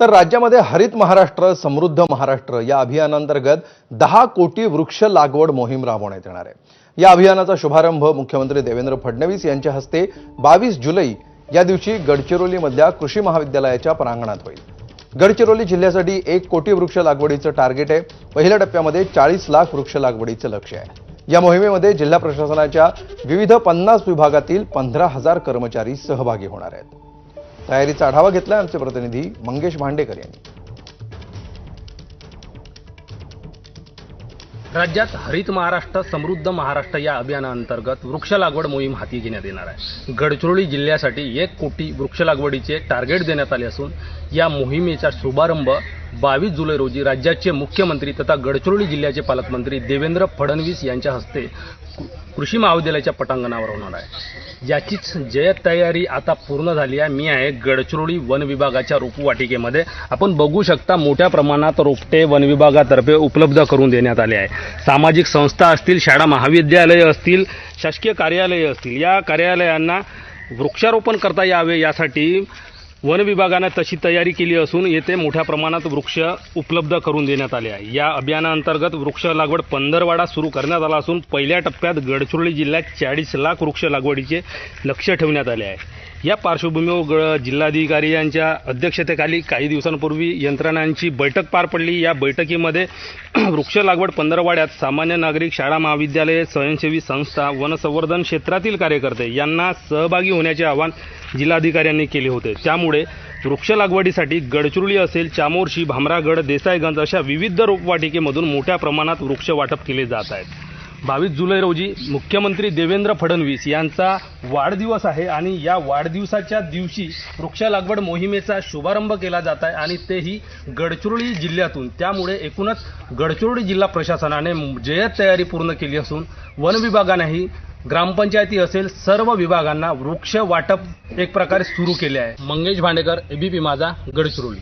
तर राज्यामध्ये हरित महाराष्ट्र समृद्ध महाराष्ट्र या अभियानांतर्गत दहा कोटी वृक्ष लागवड मोहीम राबवण्यात येणार आहे. या अभियानाचा शुभारंभ मुख्यमंत्री देवेंद्र फडणवीस यांच्या हस्ते बावीस जुलै या दिवशी गडचिरोलीमधल्या कृषी महाविद्यालयाच्या प्रांगणात होईल. गडचिरोली जिल्ह्यासाठी एक कोटी वृक्ष लागवडीचं टार्गेट आहे. पहिल्या टप्प्यामध्ये चाळीस लाख वृक्ष लागवडीचं लक्ष आहे. या मोहिमेमध्ये जिल्हा प्रशासनाच्या विविध पन्नास विभागातील पंधरा हजार कर्मचारी सहभागी होणार आहेत. तयारीचा आढावा घेतला आमचे प्रतिनिधी मंगेश भांडेकर यांनी. राज्यात हरित महाराष्ट्र समृद्ध महाराष्ट्र या अभियानाअंतर्गत वृक्ष लागवड मोहीम हाती घेण्यात येणार आहे. गडचिरोली जिल्ह्यासाठी एक कोटी वृक्ष लागवडीचे टार्गेट देण्यात आले असून या मोहिमेचा शुभारंभ बावीस जुलै रोजी राज्याचे मुख्यमंत्री तथा गडचिरोली जिल्ह्याचे पालकमंत्री देवेंद्र फडणवीस यांच्या हस्ते कृषी महाविद्यालयाच्या पटांगणावर होणार आहे. याचीच जय तयारी आता पूर्ण झाली आहे. मी आहे गडचिरोली वन विभागाच्या रोपवाटिकेमध्ये. आपण बघू शकता मोठ्या प्रमाणात रोपटे वन विभागातर्फे उपलब्ध करून देण्यात आले आहे. सामाजिक संस्था असतील शाळा महाविद्यालये असतील शासकीय कार्यालये असतील या कार्यालयांना वृक्षारोपण करता यावे यासाठी वन विभागानं तशी तयारी केली असून येथे मोठ्या प्रमाणात वृक्ष उपलब्ध करून देण्यात आले आहे. या अभियानाअंतर्गत वृक्ष लागवड पंधरवाडा सुरू करण्यात आला असून पहिल्या टप्प्यात गडचिरोली जिल्ह्यात चाळीस लाख वृक्ष लागवडीचे लक्ष ठेवण्यात आले आहे. या पार्श्वभूमीवर ग जिल्हाधिकारी यांच्या अध्यक्षतेखाली काही दिवसांपूर्वी यंत्रणांची बैठक पार पडली. या बैठकीमध्ये वृक्ष लागवड पंधरवाड्यात सामान्य नागरिक शाळा महाविद्यालये स्वयंसेवी संस्था वनसंवर्धन क्षेत्रातील कार्यकर्ते यांना सहभागी होण्याचे आवाहन जिल्हाधिकाऱ्यांनी केले होते. त्यामुळे वृक्ष लागवडीसाठी गडचिरोली असेल चामोर्शी भामरागड देसाईगंज अशा विविध रोपवाटिकेमधून मोठ्या प्रमाणात वृक्ष वाटप केले जात आहेत. बावीस जुलै रोजी मुख्यमंत्री देवेंद्र फडणवीस यांचा वाढदिवस आहे आणि या वाढदिवसाच्या दिवशी वृक्ष लागवड मोहिमेचा शुभारंभ केला जात आहे आणि तेही गडचिरोली जिल्ह्यातून. त्यामुळे एकूणच गडचिरोली जिल्हा प्रशासनाने जयत तयारी पूर्ण केली असून वन विभागानेही ग्रामपंचायती असेल सर्व विभागांना वृक्ष वाटप एक प्रकारे सुरू केले आहे. मंगेश भांडेकर एबीपी माझा गडचिरोली.